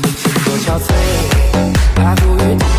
多憔悴，把苦与痛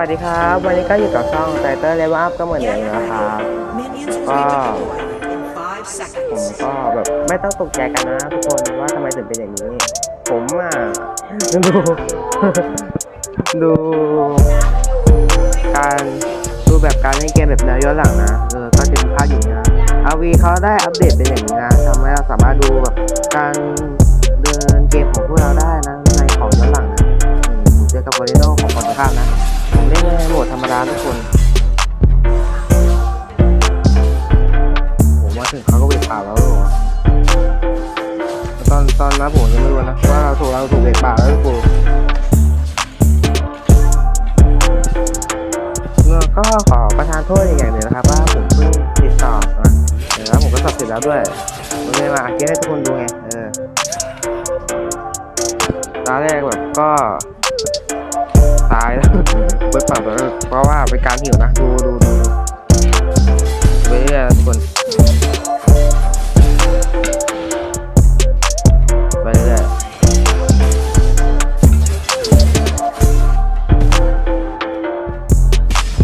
วัสดีครับ วันนี้ก็อยู่กับช่องไตเตอร์เลเวลอัพก็เหมือนเดิมนะครับ Minions will be Wow. deployed in five ผม seconds. ก็แบบไม่ต้องตกใจกันนะทุกคนว่าทำไมถึงเป็นอย่างนี้ ผมอะดูดูการดูแบบการเล่นเกมแบบแนวย้อนหลังนะเออก็จะมีภาพอย่างนี้นะอาวีเขาได้อัปเดตเป็นอย่างนี้นะทำให้เราสามารถดูแบบการเดินเกมของพวกเราได้นะในของย้อนหลังนะอืมผมเจอกับโบลิโนของคนข้ามนะ ผมเล่นในโหมดธรรมดาทุกคนผมมาถึงเขาก็เบรกป่าแล้วหรอตอนตอนนั้นผมยังไม่รู้นะว่าเราถูกเราถูกเบรกป่าแล้วทุกคนแล้วก็ขอประทานโทษอย่างหนึ่งนะครับ ว่าผมเพิ่งติดสอบนะแล้วผมก็สอบเสร็จแล้วด้วยผมเลยมาอัดคลิปให้ทุกคนดูไงเออตอนแรกแบบก็ตายแล้ว เบิร์ดป่าแบบเพราะว่าเป็นการหิวนะ ดูดูดูไปเรื่อยทุกคนไปเรื่อย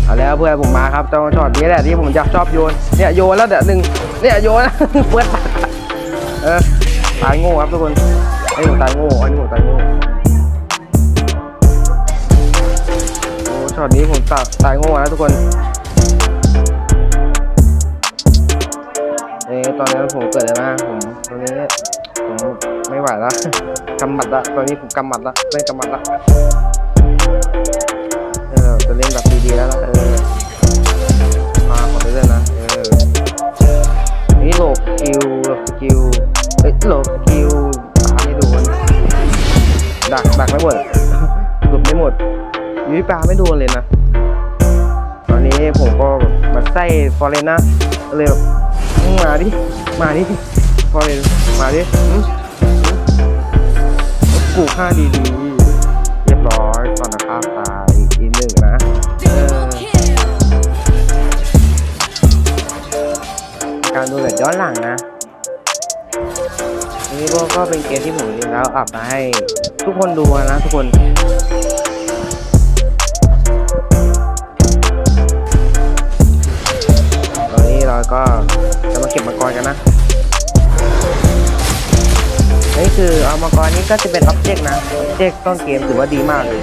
เอาแล้วเพื่อนผมมาครับจังหวะช็อตนี้แหละที่ผมอยากชอบโยน เนี่ยโยนแล้วเดี๋ยวหนึ่งเนี่ยโยนแล้วเพื่อนตัดเออตายโง่ครับทุกคนไอ้ยผมตายโง่ไอันนี้ผมตายโง่ ช็อตนี้ผมตัดตายโง่นะทุกคนเอ้ตอนนี้ผมเกิดแล้วนะผมตอนนี้ผมไม่ไหวแล้วกำหมัดละตอนนี้ผมกำหมัดละเล่นกำหมัดละเออจะเล่นแบบดีๆแล้วนะเออมาขอเล่นนะเออนี่โหลบสกิลโหลบสกิลเอ้ยโหลบสกิลตาไม่โดนดักดักไม่หมดหลุดไม่หมด ยุ้ยปลาไม่โดนเลยนะ ตอนนี้ผมก็แบบมาไส้ฟอร์เรนนะก็เลยแบบมาดิ มาดิพอเลยมาดิกูฆ่าดีๆ เรียบร้อยตอนนะครับตายอีกหนึ่งนะการดูแบบย้อนหลังนะนี่ก็เป็นเกมที่ผมเล่นแล้วอัพมาให้ทุกคนดูนะทุกคน ก็จะมาเก็บมังกรกันนะนี่คือเอามังกรนี้ก็จะเป็นอ็อบเจกต์นะอ็อบเจกต์ต้นเกมถือว่าดีมากเลย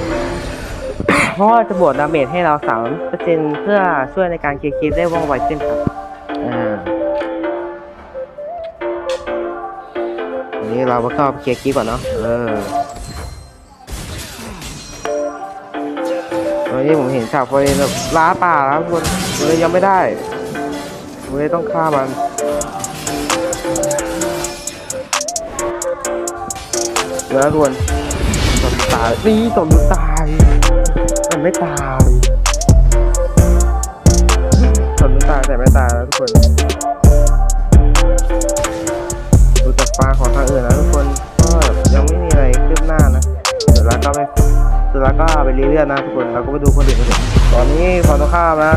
เพราะว่าจะบวกดาเมจให้เราสามเปอร์เซ็นเพื่อช่วยในการเคลียร์คลิปได้ว่องไวขึ้นครับอ่าวันนี้เราก็เข้าไปเคลียร์คลิปก่อนเนาะเออวันนี้ผมเห็นฉากไฟแบบล้าป่าแล้วทุกคนเลยยังไม่ได้ เลยต้องฆ่ามันเดี๋ยวนะทุกคนสมตายนี่สมตาย มันไม่ตายสมตายแต่ไม่ตายแล้วทุกคนดูจากฟ้าของทางอื่นนะทุกคนก็ยังไม่มีอะไรคืบหน้านะเดี๋ยวเราก็ไปเดี๋ยวเราก็ไปเรื่อยๆนะทุกคนเราก็ไปดูคนอื่นกันเถอะตอนนี้ฝั่งตรงข้ามนะ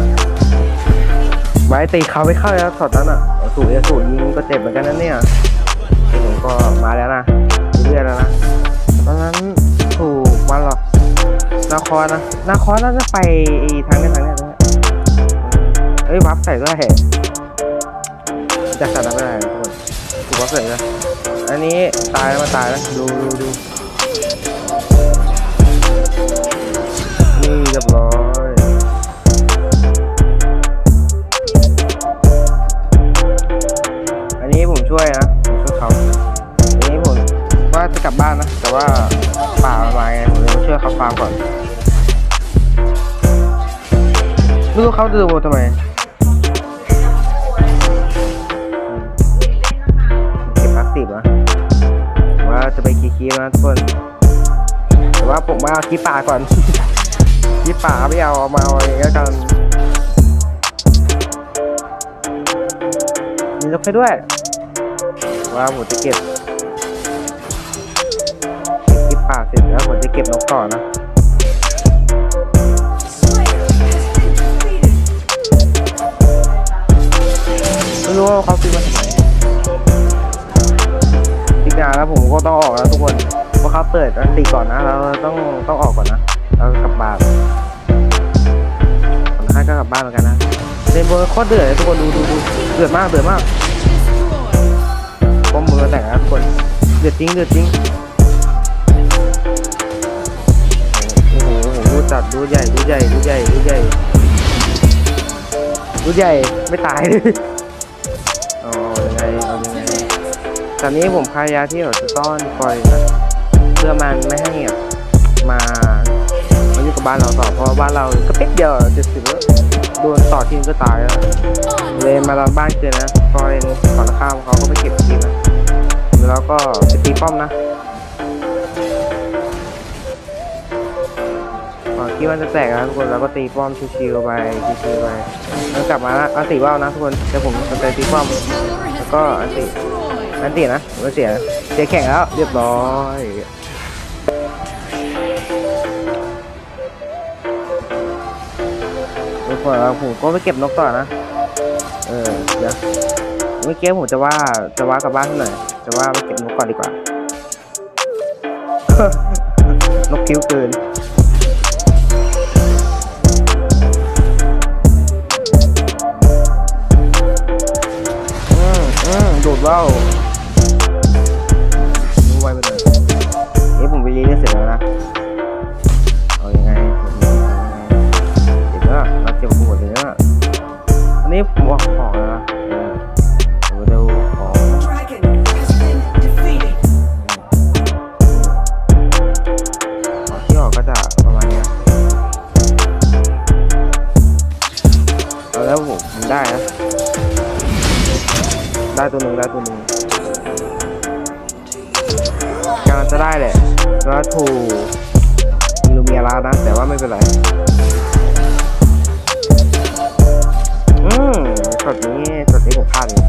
ไว้ตีเขาไม่เข้าแล้วช็อตนั้นอะสูตรสูยิงก็เจ็บเหมือนกันนะเนี่ยผมก็มาแล้วนะเรื่อยๆแล้วนะตอนนั้นถูกวันหรอกนาคอนะนาคอน่าจะไปทางนี้ทางนี้นี้เอ้ยวับใส่ด้วยจากสนามไม่ได้ทุกคนถูกวับใส่นะอันนี้ตายแล้วมาตายแล้วดูดูดู จะกลับบ้านนะ แต่ว่าป่ามาไงผมเลยมาช่วยเขาฟาร์มก่อนไม่รู้เขาดูโมทำไมเก็บพลาสติกวะว่าจะไปเคลีกี่คลิปนะทุกคนแต่ว่าผมมาเอาคลิปป่าก่อนคลิปป่าไม่เอาเอามาเอาเองแล้วกันมีนกให้ด้วย ว่าผมจะเก็บ ป่าเสร็จแล้วผมจะเก็บนกต่อนะไม่รู้ว่าเขาซื้อมาทำไมอีกอย่างแล้วผมก็ต้องออกแล้วทุกคนเพราะเขาเปิดอันตีก่อนนะเราต้องต้องออกก่อนนะเรากลับบ้านคนค่าก็กลับบ้านเหมือนกันนะเรนโบว์โคตรเดือดเลยทุกคนดูดูดูเดือดมากเดือดมากป้อมมือแต่งนะทุกคนเดือดจริงเดือดจริง จัดดูใหญ่ดูใหญ่ดูใหญ่ดูใหญ่ดูใหญ่ไม่ตายเลยอายังไงเอายังไงตอนนี้ผมพยายามที่แบบจะต้อนคอยนะเพื่อมันไม่ให้แบบมามาอยู่กับบ้านเราต่อเพราะบ้านเราก็เป๊กเดียวเจ็ดสิบแล้วโดนต่อทีมก็ตายแล้วเลยมาลอนบ้านเกินนะคอยขอนข้ามเขาก็ไปเก็บทีมนะแล้วก็ไปตีป้อมนะ ที่มันจะแตกนะทุกคนเราก็ตีป้อมชิวๆไปชิวๆไปแล้วกลับมาแล้วอันติว่าวนะทุกคนเดี๋ยวผมจะไปตีป้อมแล้วก็อันติอันตีนะไม่เสียเสียแข่งแล้วเรียบร้อยทุกคนแล้วผมก็ไปเก็บนกต่อนะ เออเดี๋ยวเมื่อกี้ผมจะว่าจะว่ากลับบ้านเท่าไหร่จะว่าไปเก็บนกก่อนดีกว่า นกคิ้วเกิน แล้วผมผมได้นะได้ตัวหนึ่งได้ตัวหนึ่งกำลังจะได้แหละแล้วถูกมีลูเมียลานะ แต่ว่าไม่เป็นไรอืมช็อตนี้ช็อตนี้ผมพลาดเลย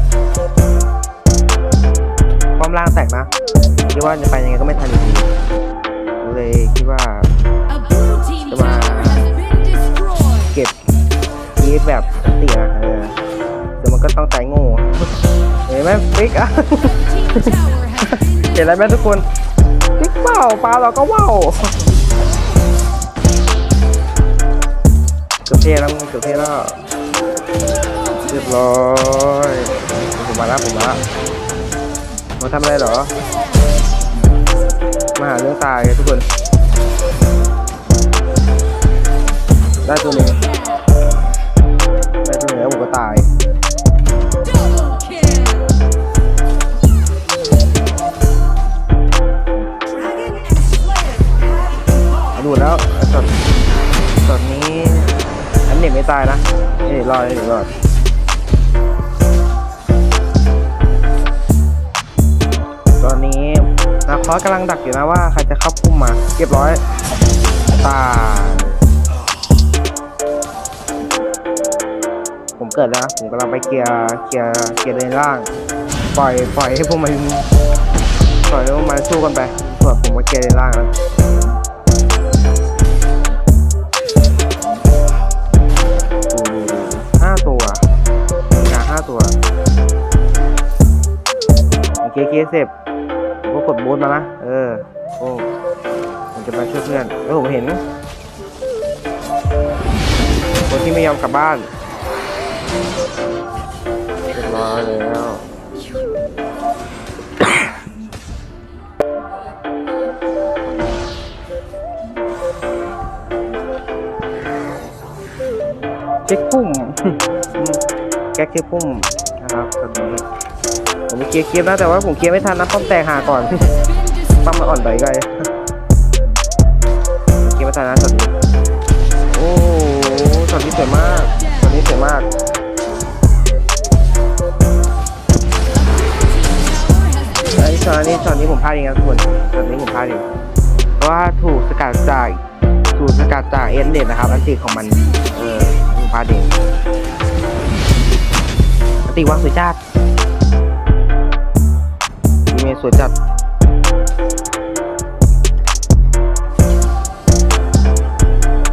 ความล่างแตกนะคิดว่าจะไปยังไงก็ไม่ทันอยู่ดีเลยคิดว่า A blue team tower has been destroyed. เก็บยีดแบบ เตียเออเดี๋ยวมันก็ต้องใจโง่เห็นไหมฟิกอะ Team tower has been เห็นอะไรไหมทุกคนฟิกเปล่าปลาเราก็ว่าวเกือบเทแล้วมึงเกือบเทแล้วเรียบร้อยผมมาแล้วผมมาแล้วมาทำอะไรเหรอ มาหาเรื่องตายทุกคน ได้ตัวหนึ่งได้ ตัวหนึ่งแล้วผมก็ตาย double kill. Dragon and Slayer have เอาดูแล้วตอนตอนนี้ อันเน็ตไม่ตายนะเอ้ยรอดเอ้ยรอดตอนนี้นาคอสกำลังดักอยู่นะว่าใครจะเข้าพุ่มมา เรียบร้อย ตาย เกิดแล้วนะผมกำลังไปเคลียร์เคลียร์เคลียร์เลนล่าง ปล่อยปล่อยให้พวกมันปล่อยให้พวกมันสู้กันไปส่วนผมมาเคลียร์เลนล่างแล้วห้าตัวมีงาห้าตัวโอเคเคเสร็จผมก็กดบูทมานะเออโอ้ผมจะมาช่วยเพื่อนเออผมเห็นคนที่ไม่ยอมกลับบ้าน เรียบร้อยแล้วเช็คพุ่มอืมแก๊กเช็คพุ่มนะครับตอนนี้ผมเคลียร์เกมนะแต่ว่าผมเคลียร์ไม่ทันนะป้อมแตกหาก่อนป้อมมันอ่อนไปไกลเคลียร์ไม่ทันนะตอนนี้โอ้ตอนนี้สวยมากตอนนี้สวยมาก ช็อตนี้ช็อตนี้ผมพลาดเองนะทุกคนช็อตนี้ผมพลาดเองเพราะว่าถูกสกัดจากถูกสกัดจากเอ็นเดนะครับ อันติของมัน เออผมพลาดเองอันติวางสวยจัดมีเมย์สวยจัด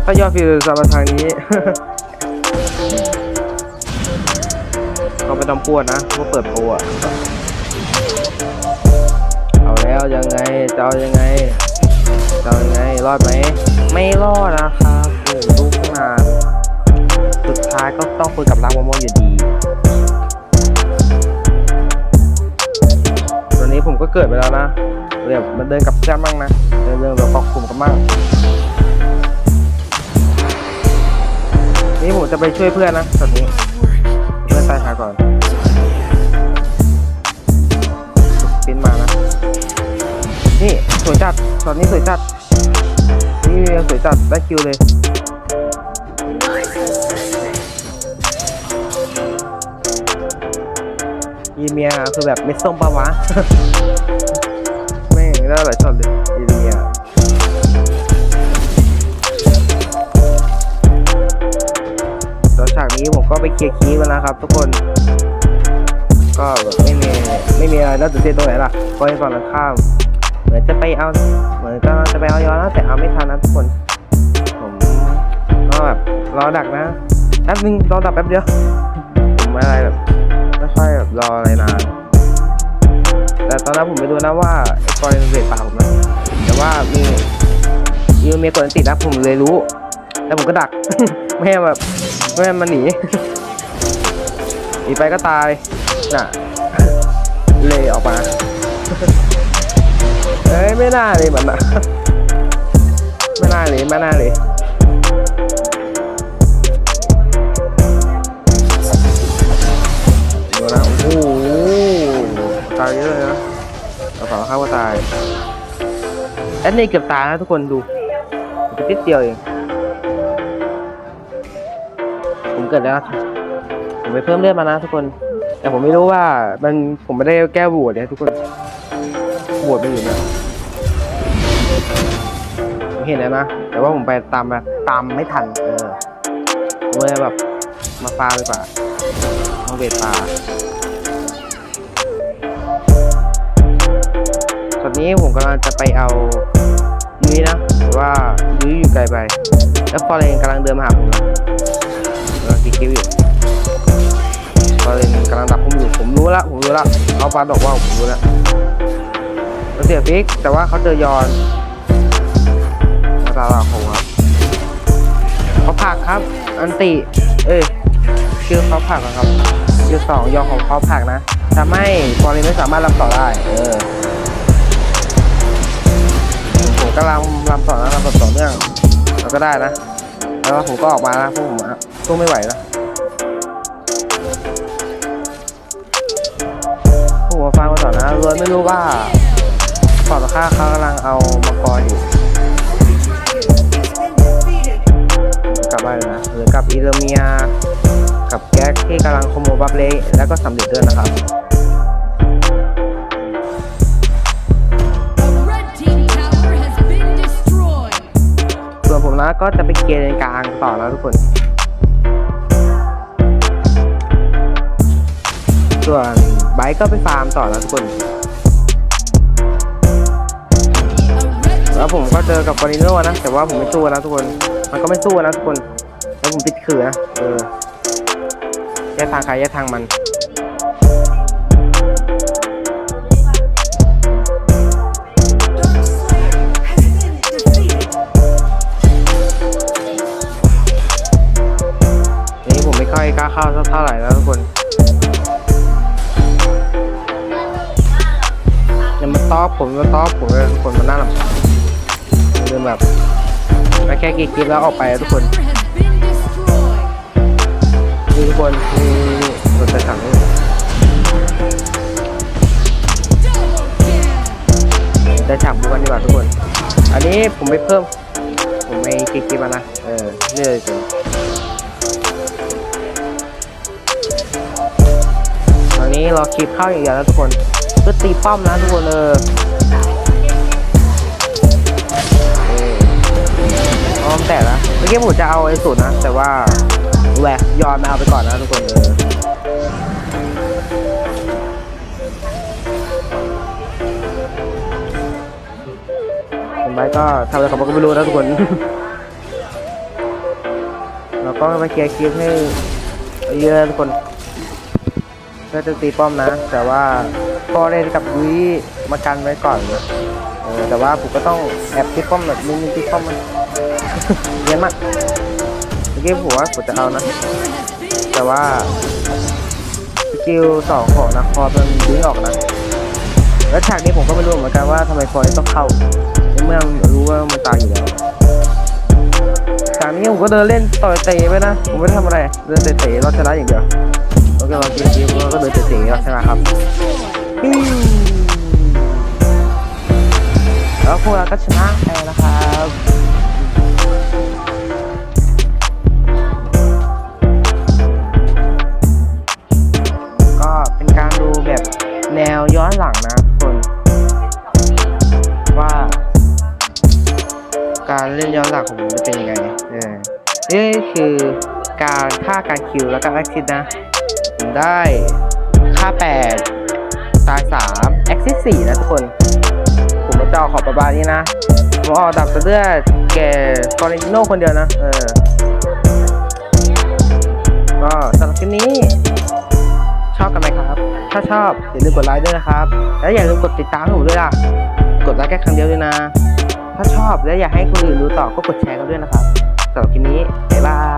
ถ้ายอดฟิวจะมาทางนี้เราไปทำปวดนะว่าเปิดโปรอะ แล้วยังไงจะเอายังไงจะเอายังไงรอดไหมไม่รอดนะครับโอ้ลูกขนาสุดท้ายก็ต้องคุยกับรางมะม่วงอยู่ดี ตอนนี้ผมก็เกิดไปแล้วนะเดี๋ยวมันเดินกับเพื่อนบ้างนะเดินเดินแบบเกกลุ่มกันบ้างนี่ผมจะไปช่วยเพื่อนนะตอนนี้เพื่อนตายหาก่อน สวยจัดตอนนี้สวยจัด นี่สวยจัด ได้คิวเลยยีเมียคือแบบเม็ดส้มปะวะ ไม่ได้หลายช็อตเลยยีเมียตอนฉากนี้ผมก็ไปเคลียร์คีมาแล้วครับ ทุกคน ก็ไม่มีไม่มีอะไรแล้วตื่นเต้นตรงไหนล่ะก็ให้ฝั่งตรงข้าม เหมือนจะไปเอาเหมือนก็จะไปเอาย้อนแล้วแต่เอาไม่ทันนะทุกคน ผมก็แบบรอดักนะแป๊บนึงรอดักแป๊บเดียวผมไม่อะไรแบบไม่ค่อยแบบรออะไรนานแต่ตอนนั้นผมไปดูนะว่าไอ้กอยมันเบรกปาผมนะแต่ว่ามีมีเมียกดันติดนะผมเลยรู้ แล้วผมก็ดัก ไม่ให้แบบไม่ให้มันหนีหนีไปก็ตายน่ะเลยออกมา อ้ยไม่น่าเลยมันอะไม่น่าเลยไม่น่าเลยดูนะโอ้โหตายเยอะเลยนะเราฝั่งข้างก็ตายแอดนี่เกือบตายนะทุกคนดูนิดเดียวเองผมเกิดแล้วนะผมไปเพิ่มเลือดมานะทุกคน แต่ผมไม่รู้ว่ามันผมไม่ได้แก้บวชเนี่ยทุกคนบวชไปอยู่เนี่ยผม เห็นแล้วนะ แต่ว่าผมไปตามแบบตามไม่ทัน เออผมเลยแบบมาฟาดีกว่ามาเวทปลาตอนนี้ผมกำลังจะไปเอายุ้ยนะแต่ว่ายุ้ยอยู่ไกลไป แล้วฟอเรนกำลังเดินมาหาผมนะกำลังคิดคิวอยู่ฟอเรนกำลังดักผมอยู่ ผมรู้ละผมรู้ละเขาปาดอกว่าผมรู้ละเราเสียฟิก แต่ว่าเขาเจอยอน ตาลาของครับเขาผักครับ อันติ เอ้ยชื่อเขาผักอะครับชื่อสองยอนของเขาผักนะทำให้ฟอร์เรนไม่สามารถรับต่อได้ เออผมกำลังรำต่อนะรำต่อต่อเนื่องเราก็ได้นะ แล้วผมก็ออกมานะพวกผมอะสู้ไม่ไหวแล้วพวกผมฟังมาต่อนะรวยไม่รู้ว่าฝั่งตรงข้าเขากำลังเอามังกรอยู่ บบ้านเลยนะหรือกับอีเดเมีย กับแก๊กที่กำลังขโมยบัฟเละแล้วก็สำเร็จด้วยนะครับ A red team tower has been destroyed. ส่วนผมนะก็จะไปเกียร์เลนกลางต่อแล้วทุกคน ส่วนไบค์ก็ไปฟาร์มต่อแล้วทุกคน A red แล้วผมก็เจอกับฟอริโนนะ แต่ว่าผมไม่สู้นะทุกคน มันก็ไม่สู้นะทุกคน แล้วผมติดขื่อนะ เออ แยกทางใครแยกทางมัน กี่คลิปแล้วออกไปทุกคนนี่ทุกคนนี่นี่นี่ถังนี่ได้ฉากบุกันดีกว่าทุกคน อันนี้ผมไม่เพิ่ม ผมไม่กี่คลิปมานะ เออเรื่อยจนตอนนี้รอคลิปเข้าอย่างเดียวแล้วทุกคนก็ตีป้อมนะทุกคนเออ อมแตกนะเมื่อกี้ผมจะเอาไอ้สูตรนะ แต่ว่าแหวกยอมมาเอาไปก่อนนะทุกคนเออผมไปก็ทำอะไรของมันก็ไม่รู้นะทุกคน เราก็มาเคลียร์คลิปให้เยอะทุกคนเพื่อจะตีป้อมนะ แต่ว่าก็เล่นกับยุ้ยมากันไว้ก่อนนะเออแต่ว่าผมก็ต้องแอบตีป้อมแบบนึงตีป้อมมัน เย็นมากเมื่อกี้ผมว่าผมจะเอานะ แต่ว่าสกิลสองของนักคอมันดึงออกนะ แล้วฉากนี้ผมก็ไม่รู้เหมือนกันว่าทำไมฟอยต้องเข้าในเมื่อรู้ว่ามันตายอยู่แล้วฉากนี้ผมก็เดินเล่นต่อยเตะไปนะ ผมไม่ได้ทำอะไร เดินเตะๆเราชนะอย่างเดียวโอเคเราเกมเกมเราก็เดินเตะๆเราชนะครับแล้วพวกเราก็ชนะไปนะครับ ย้อนหลังของผมจะเป็นยังไงเออนี่คือการค่าการคิวแล้วก็แอคซิสนะผมได้ค่า 8 ตาย3แอคซิส4นะทุกคน ผมมาเจาขอบประบาณนี้นะผมออกดับเลือดแกฟอร์เรนติโนคนเดียวนะ เออ ก็สำหรับคลิปนี้ ชอบกันไหมครับ ถ้าชอบอย่าลืมกดไลค์ด้วยนะครับ แล้วอย่าลืมกดติดตามให้ผมด้วยล่ะ กดไลค์แค่ครั้งเดียวด้วยนะ ถ้าชอบและอยากให้คนอื่นดูต่อก็กดแชร์กันด้วยนะครับสำหรับคลิปนี้บ๊ายบาย